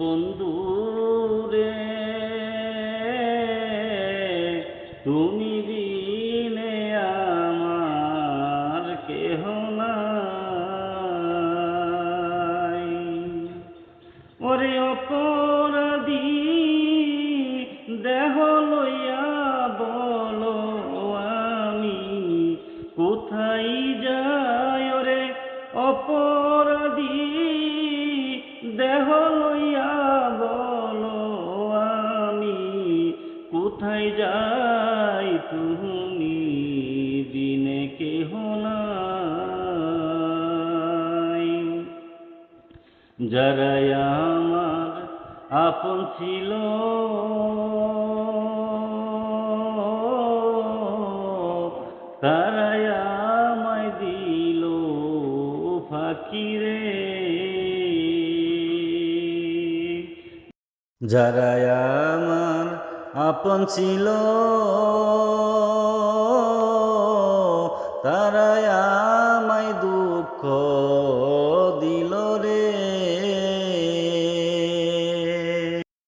বন্ধু রে তুমি বিনে আমার কেহ নাই। ওরে অপরাধী, দেহ লইয়া বলো আমি, কোথায় যাই ওরে অপরাধী, দেহ কোথায় যাই তুমি দিনে কেহ নাই। যারাই আমার আপন ছিল, তারাই আমায় দিল ফাকিরে। আমার আপন ছিল। তারাই আমায় দুঃখ